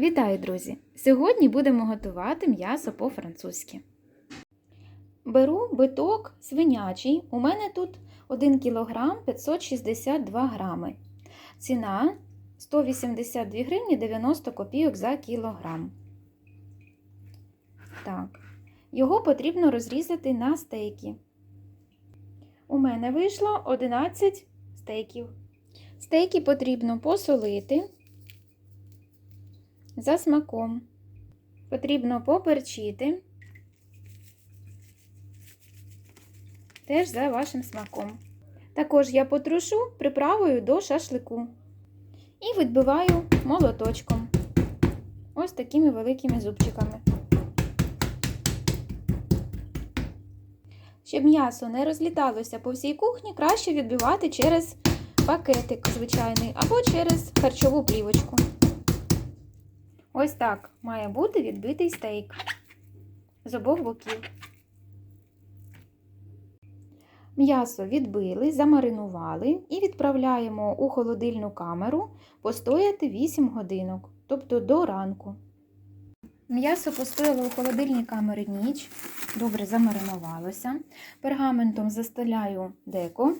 Вітаю, друзі! Сьогодні будемо готувати м'ясо по-французьки. Беру биток свинячий. У мене тут 1 кг 562 грами. Ціна 182 гривні 90 копійок за кілограм. Так. Його потрібно розрізати на стейки. У мене вийшло 11 стейків. Стейки потрібно посолити за смаком. Потрібно поперчити. Теж за вашим смаком. Також я потрушу приправою до шашлику. І відбиваю молоточком. Ось такими великими зубчиками. Щоб м'ясо не розліталося по всій кухні, краще відбивати через пакетик звичайний або через харчову плівочку. Ось так має бути відбитий стейк з обох боків. М'ясо відбили, замаринували і відправляємо у холодильну камеру постояти 8 годинок, тобто до ранку. М'ясо постояло у холодильній камері ніч, добре замаринувалося. Пергаментом застеляю деко.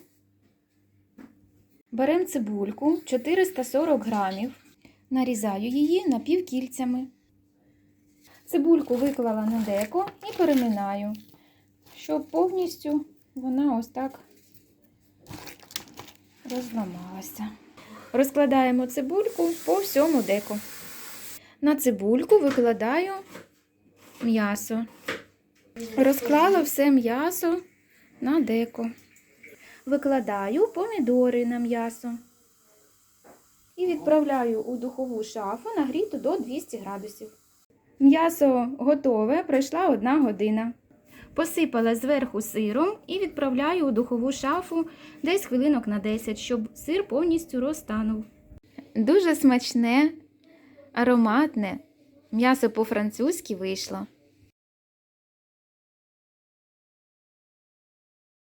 Беремо цибульку 440 грамів, нарізаю її напівкільцями. Цибульку виклала на деко і переминаю, щоб повністю вона ось так розламалася. Розкладаємо цибульку по всьому деку. На цибульку викладаю м'ясо. Розклала все м'ясо на деко. Викладаю помідори на м'ясо. І відправляю у духову шафу нагріту до 200 градусів. М'ясо готове, пройшла одна година. Посипала зверху сиром і відправляю у духову шафу десь хвилинок на 10, щоб сир повністю розтанув. Дуже смачне, ароматне. М'ясо по-французьки вийшло.